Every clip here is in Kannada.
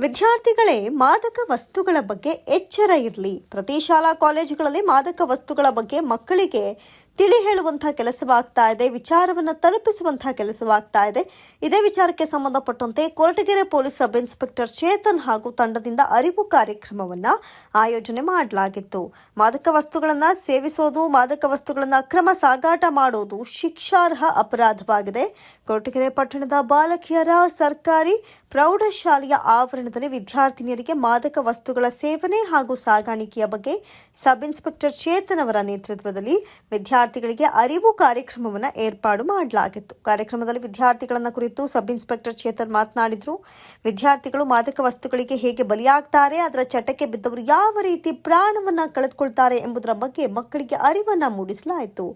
ವಿದ್ಯಾರ್ಥಿಗಳೇ ಮಾದಕ ವಸ್ತುಗಳ ಬಗ್ಗೆ ಎಚ್ಚರ ಇರಲಿ. ಪ್ರತಿ ಶಾಲಾ ಕಾಲೇಜುಗಳಲ್ಲಿ ಮಾದಕ ವಸ್ತುಗಳ ಬಗ್ಗೆ ಮಕ್ಕಳಿಗೆ ತಿಳಿ ಹೇಳುವಂತಹ ಕೆಲಸವಾಗ್ತಾ ಇದೆ, ವಿಚಾರವನ್ನು ತಲುಪಿಸುವಂತಹ ಕೆಲಸವಾಗ್ತಾ ಇದೆ. ಇದೇ ವಿಚಾರಕ್ಕೆ ಸಂಬಂಧಪಟ್ಟಂತೆ Koratagere police sub inspector Chetan ಹಾಗೂ ತಂಡದಿಂದ ಅರಿವು ಕಾರ್ಯಕ್ರಮವನ್ನ ಆಯೋಜನೆ ಮಾಡಲಾಗಿತ್ತು. ಮಾದಕ ವಸ್ತುಗಳನ್ನು ಸೇವಿಸೋದು, ಮಾದಕ ವಸ್ತುಗಳನ್ನು ಅಕ್ರಮ ಸಾಗಾಟ ಮಾಡೋದು ಶಿಕ್ಷಾರ್ಹ ಅಪರಾಧವಾಗಿದೆ. ಕೊರಟಗೆರೆ ಪಟ್ಟಣದ ಬಾಲಕಿಯರ ಸರ್ಕಾರಿ ಪ್ರೌಢಶಾಲೆಯ ಆವರಣದಲ್ಲಿ ವಿದ್ಯಾರ್ಥಿನಿಯರಿಗೆ ಮಾದಕ ವಸ್ತುಗಳ ಸೇವನೆ ಹಾಗೂ ಸಾಗಾಣಿಕೆಯ ಬಗ್ಗೆ ಸಬ್ ಇನ್ಸ್ಪೆಕ್ಟರ್ ಚೇತನ್ ಅವರ ನೇತೃತ್ವದಲ್ಲಿ ವಿದ್ಯಾರ್ಥಿಗಳಿಗೆ ಅರಿವು ಕಾರ್ಯಕ್ರಮವನ್ನು ಏರ್ಪಾಡು ಮಾಡಲಾಗಿತ್ತು. ಕಾರ್ಯಕ್ರಮದಲ್ಲಿ ವಿದ್ಯಾರ್ಥಿಗಳನ್ನು ಕುರಿತು ಸಬ್ ಇನ್ಸ್ಪೆಕ್ಟರ್ ಚೇತನ್ ಮಾತನಾಡಿದರು. ವಿದ್ಯಾರ್ಥಿಗಳು ಮಾದಕ ವಸ್ತುಗಳಿಗೆ ಹೇಗೆ ಬಲಿಯಾಗ್ತಾರೆ, ಅದರ ಚಟಕ್ಕೆ ಬಿದ್ದವರು ಯಾವ ರೀತಿ ಪ್ರಾಣವನ್ನು ಕಳೆದುಕೊಳ್ತಾರೆ ಎಂಬುದರ ಬಗ್ಗೆ ಮಕ್ಕಳಿಗೆ ಅರಿವನ್ನು ಮೂಡಿಸಲಾಯಿತು.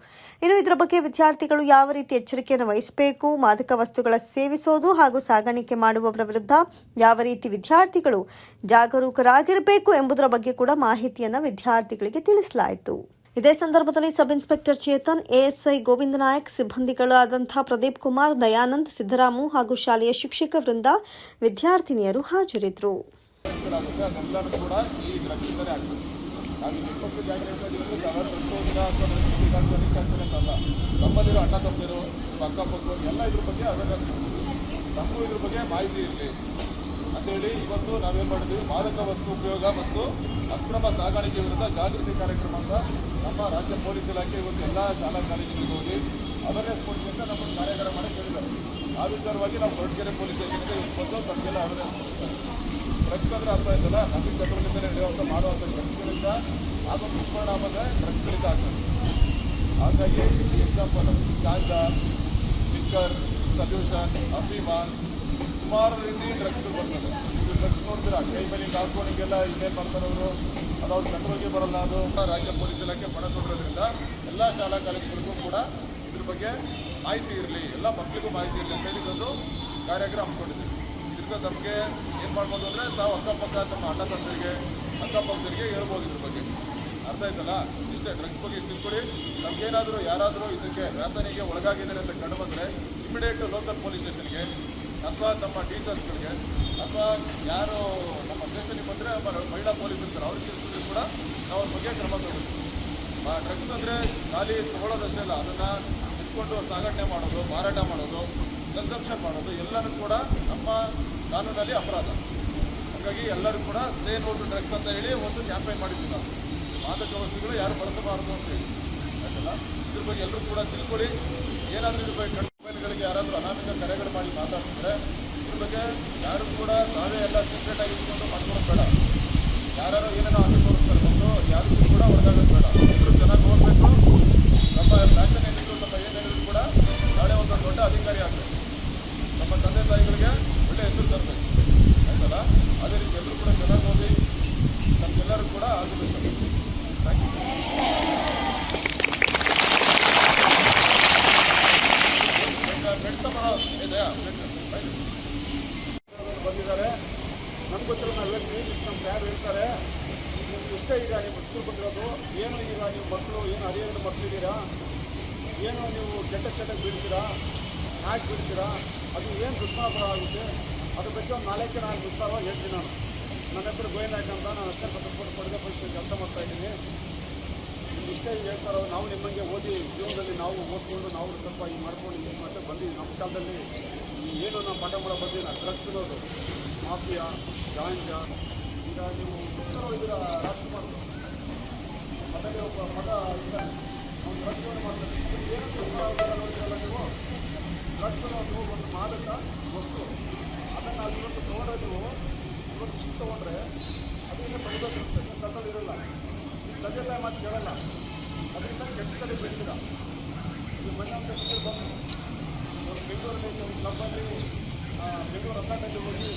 ಇನ್ನು ಇದರ ಬಗ್ಗೆ ವಿದ್ಯಾರ್ಥಿಗಳು ಯಾವ ರೀತಿ ಎಚ್ಚರಿಕೆಯನ್ನು ವಹಿಸಬೇಕು, ಮಾದಕ ವಸ್ತುಗಳ ಸೇವಿಸೋದು ಹಾಗೂ ಸಾಗಾಣಿಕೆ ಮಾಡುವವರ ವಿರುದ್ಧ ಯಾವ ರೀತಿ ವಿದ್ಯಾರ್ಥಿಗಳು ಜಾಗರೂಕರಾಗಿರಬೇಕು ಎಂಬುದರ ಬಗ್ಗೆ ಕೂಡ ಮಾಹಿತಿಯನ್ನು ವಿದ್ಯಾರ್ಥಿಗಳಿಗೆ ತಿಳಿಸಲಾಯಿತು. ಇದೇ ಸಂದರ್ಭದಲ್ಲಿ sub inspector Chetan, ASI Govinda Nayak, ಸಿಬ್ಬಂದಿಗಳಾದಂಥ Pradeep Kumar, Dayanand, Siddaramu ಹಾಗೂ ಶಾಲೆಯ ಶಿಕ್ಷಕ ವೃಂದ ವಿದ್ಯಾರ್ಥಿನಿಯರು ಹಾಜರಿದ್ದರು. ಅಂತೇಳಿ ಇವತ್ತು ನಾವೇನು ಮಾಡಿದ್ದೀವಿ? ಮಾದಕ ವಸ್ತು ಉಪಯೋಗ ಮತ್ತು ಅಕ್ರಮ ಸಾಗಾಣಿಕೆ ವಿರುದ್ಧ ಜಾಗೃತಿ ಕಾರ್ಯಕ್ರಮ ಅಂತ ನಮ್ಮ ರಾಜ್ಯ ಪೊಲೀಸ್ ಇಲಾಖೆ ಇವತ್ತು ಎಲ್ಲ ಶಾಲಾ ಕಾಲೇಜುಗಳಿಗೆ ಹೋಗಿ ಅವೇರ್ನೆಸ್ ಕೊಡ್ಲಿ ಅಂತ ನಮ್ಮನ್ನು ಕಾರ್ಯಾಗಾರ ಮಾಡಿ ಕೇಳಿದ್ದಾರೆ. ಆ ವಿಚಾರವಾಗಿ ನಾವು ಕೊರಟಗೆರೆ ಪೊಲೀಸ್ ಸ್ಟೇಷನ್ಗೆ ಇವತ್ತು ಬಂದು ತಮಗೆಲ್ಲ ಅವೇರ್ನೆಸ್ ಕೊಡ್ತಾರೆ. ಡ್ರಗ್ಸ್ ಅಂದ್ರೆ ಅರ್ಥ ಆಯ್ತಲ್ಲ? ನಮಗೆ ಚಟುವಟಿಕೆ ನಡೆಯುವಂಥ ಮಾಡುವಂಥ ಡ್ರಗ್ಸ್ಗಳಿಂದ ಆಗೋ ದುಷ್ಪರಿಣಾಮದ ಡ್ರಗ್ಸ್ಗಳಿಂದ ಆಗ್ತದೆ. ಹಾಗಾಗಿ ಎಕ್ಸಾಂಪಲ್ ಗಾಂಜಾ, ಲಿಕ್ಕರ್, ಸಲ್ಯೂಷನ್, ಅಫೀಮ ಸುಮಾರು ರೀತಿ ಡ್ರಗ್ಸ್ಗಳು ಬರ್ತದೆ. ಇದು ಡ್ರಗ್ಸ್ ನೋಡ್ತೀರಾ? ಕೈ ಮೇಲೆ ಕಾಲ್ಕೊಂಡಿಗೆಲ್ಲ ಹಾಕ್ಕೊಂಡಿಗೆಲ್ಲ ಬರ್ತಾರೆ ಅವರು ಅದು ಅವ್ರ ಕಂಟ್ರೋಲ್ಗೆ ಬರಲ್ಲ, ಅದು ರಾಜ್ಯ ಪೊಲೀಸ್ ಇಲಾಖೆ ಪಣ ಕೊಟ್ಟಿರೋದ್ರಿಂದ ಎಲ್ಲ ಶಾಲಾ ಕಾಲೇಜುಗಳಿಗೂ ಕೂಡ ಇದ್ರ ಬಗ್ಗೆ ಮಾಹಿತಿ ಇರಲಿ. ಎಲ್ಲ ಮಕ್ಕಳಿಗೂ ಮಾಹಿತಿ ಇರಲಿ ಅಂತ ಹೇಳಿ ಕಾರ್ಯಕ್ರಮ ಹಮ್ಮಿಕೊಂಡಿದ್ದೀವಿ. ಇದರಿಂದ ತಮಗೆ ಏನು ಮಾಡ್ಬೋದು ಅಂದರೆ ತಾವು ಅಕ್ಕಪಕ್ಕ ತಮ್ಮ ಅಣ್ಣ ತಂದರಿಗೆ ಅಕ್ಕಪಕ್ಕದರಿಗೆ ಹೇಳ್ಬೋದು ಇದ್ರ ಬಗ್ಗೆ. ಅರ್ಥ ಆಯ್ತಲ್ಲ? ಇಷ್ಟೇ ಡ್ರಗ್ಸ್ ಬಗ್ಗೆ ತಿಳ್ಕೊಳ್ಳಿ. ನಮಗೇನಾದರೂ ಯಾರಾದರೂ ಇದಕ್ಕೆ ವ್ಯಾಸನಿಗೆ ಒಳಗಾಗಿದ್ದಾರೆ ಅಂತ ಕಂಡು ಬಂದರೆ ಇಮಿಡಿಯೇಟ್ ಲೋಕಲ್ ಪೊಲೀಸ್ ಸ್ಟೇಷನ್ಗೆ ಅಥವಾ ನಮ್ಮ ಟೀಚರ್ಸ್ಗಳಿಗೆ ಅಥವಾ ಯಾರು ನಮ್ಮ ದೇಶದಲ್ಲಿ ಬಂದರೆ ಮಹಿಳಾ ಪೊಲೀಸ್ ಇರ್ತಾರೆ, ಅವ್ರಿಗೆ ತಿಳಿಸಿದ್ರು ಕೂಡ ನಾವು ಅವ್ರ ಬಗ್ಗೆ ಕ್ರಮ ತಗೋಬೇಕು. ಡ್ರಗ್ಸ್ ಅಂದರೆ ಖಾಲಿ ತಗೊಳ್ಳೋದಷ್ಟೇ ಅಲ್ಲ, ಅದನ್ನು ಇಟ್ಕೊಂಡು ಸಾಗಾಟನೆ ಮಾಡೋದು, ಮಾರಾಟ ಮಾಡೋದು, ಕನ್ಸಂಪ್ಷನ್ ಮಾಡೋದು, ಎಲ್ಲರೂ ಕೂಡ ನಮ್ಮ ಕಾನೂನಲ್ಲಿ ಅಪರಾಧ. ಹಾಗಾಗಿ ಎಲ್ಲರೂ ಕೂಡ ಸೇ ನೋ ಟು ಡ್ರಗ್ಸ್ ಅಂತ ಹೇಳಿ ಒಂದು ಕ್ಯಾಂಪೇನ್ ಮಾಡಿದ್ವಿ ನಾವು. ಮಾದಕ ವಸ್ತುಗಳು ಯಾರು ಬಳಸಬಾರದು ಅಂತ ಹೇಳಿ. ಆಯ್ತಲ್ಲ? ಇದ್ರ ಬಗ್ಗೆ ಎಲ್ಲರೂ ಕೂಡ ತಿಳ್ಕೊಳ್ಳಿ. ಏನಾದರೂ ಇದ್ರ ಬಗ್ಗೆ ಮೊಬೈಲ್ಗಳಿಗೆ ಯಾರಾದರೂ ಅನಾಮಿಕ ಕರೆಗಳು ಮಾಡಿ ಮಾತಾಡ್ತಿದ್ರೆ ಇದ್ರ ಬಗ್ಗೆ ಯಾರು ಕೂಡ ತಾವೇ ಎಲ್ಲ ಸೀಕ್ರೆಟ್ ಆಗಿ ಇಟ್ಕೊಂಡು ಮಾಡ್ಕೊಳ್ಳೋದು ಬೇಡ. ಯಾರು ಏನೇನೋ ಆಸೆ ತೋರಿಸ್ತಾರೆ ಬಂದು ಯಾರಿಗೂ ಕೂಡ ಒಳಗಾಗೋದು ಬೇಡ. ಎಲ್ಲರೂ ಚೆನ್ನಾಗಿ ನೋಡಬೇಕು ನಮ್ಮ ಫ್ಯಾಷನ್ ಏನಿದ್ರು ನಮ್ಮ ಏನೇನಿದ್ರು ಕೂಡ ನಾಳೆ ಒಂದು ದೊಡ್ಡ ಅಧಿಕಾರಿ ಆಗಬೇಕು ನಮ್ಮ ತಂದೆ ತಾಯಿಗಳಿಗೆ ಒಳ್ಳೆ ಹೆಸರು ತರಬೇಕು ಆಯ್ತಲ್ಲ ಅದೇ ರೀತಿ ಎಲ್ಲರೂ ಕೂಡ ಚೆನ್ನಾಗಿ ಓದಿ ನಮಗೆಲ್ಲರೂ ಕೂಡ ಆಗಬೇಕು ಥ್ಯಾಂಕ್ ಯು ಬೆಟ್ಟ ಮರ ಇದೆಯಾ ಬೆಟ್ಟ ಬಂದಿದ್ದಾರೆ ನಮ್ಗೆ ಗೊತ್ತಿರೋ ನಾವು ನಮ್ಮ ಸಾರ್ ಹೇಳ್ತಾರೆ? ನಿಮ್ಗೆ ಇಷ್ಟ ಈಗ ನೀವು ಸ್ಕೂಲ್ ಬಂದಿರೋದು, ಏನು ಈಗ ನೀವು ಮಕ್ಕಳು, ಏನು ಹರಿಯದ ಮಕ್ಕಳಿದ್ದೀರಾ ಏನು ನೀವು ಕೆಟ್ಟ ಚಟಕ್ಕೆ ಬೀಳ್ತೀರಾ? ಹ್ಯಾಕ್ ಬೀಳ್ತೀರಾ? ಅದು ಏನು ದುಷ್ಪಾರ ಆಗುತ್ತೆ? ಅದ್ರ ಬಗ್ಗೆ ಒಂದು ನಾಲ್ಕು ನಾನು ವಿಸ್ತಾರವಾಗಿ ಹೇಳ್ತೀನಿ ನಾನು. ನನ್ನ ಹೆಸರು ಗೋವಿಂದಾಯ್ಕ ಅಂತ ನಾನು ಅಷ್ಟೇ ಸತಸ್ಪಟ್ಟು ಪಡೆದ ಪರೀಕ್ಷೆ ಕೆಲಸ ಮಾಡ್ತಾ ಇದ್ದೀನಿ. ಇಷ್ಟ ಈಗ ಹೇಳ್ತಾರೋ, ನಾವು ನಿಮ್ಮಂಗೆ ಓದಿ ಜೀವನದಲ್ಲಿ ನಾವು ಓದ್ಕೊಂಡು, ನಾವು ಸ್ವಲ್ಪ ಈ ಮಾಡ್ಕೊಂಡು ಇದು ಮಾಡ್ತಾ ಬಂದೀವಿ ನಮ್ಮ ಕಾಲದಲ್ಲಿ ಏನು ನಾವು ಪಾಠ ಮಾಡೋ ಬಂದಿಲ್ಲ ಡ್ರಗ್ಸ್ ಇರೋದು ಮಾಫಿಯಾ, ಗಾಂಜಾ ಈಗ ನೀವು ಇದರ ರಾಜ್ಕುಮಾರ್ ಮಗನಿಗೆ ಒಬ್ಬ ಮಗ ಇದ್ದಾನೆ ಒಂದು ಡ್ರಗ್ಸ್ ಮಾಡ್ತಾನೆ ಏನು ನೋಡ್ತಿರಲ್ಲ ನೀವು ಡ್ರಗ್ಸ್ ಅನ್ನೋದು ಒಂದು ಮಾದಕ ವಸ್ತು ಅದನ್ನು ನಾವು ಇವತ್ತು ತೊಗೊಂಡ್ರೆ ನೀವು ಇವತ್ತು ಇಷ್ಟು ತೊಗೊಂಡ್ರೆ ಅದರಿಂದ ಪಡೆದೋಗಿರುತ್ತೆ ಕಣ್ಣಲ್ಲಿ ಇರಲ್ಲ ತಾಯಿ ಮಾತು ಅದರಿಂದ ಕೆಟ್ಟ ಕಡೆ ಬೆಳೀತೀರ ಇದು ಮೊನ್ನೆ ಅಂತ ಬಂದು ಬೆಂಗಳೂರಲ್ಲಿ ಒಂದು ಕ್ಲಬ್ಬಲ್ಲಿ ಬೆಂಗಳೂರು ರಸಾಟಲ್ಲಿ ಹೋಗಿ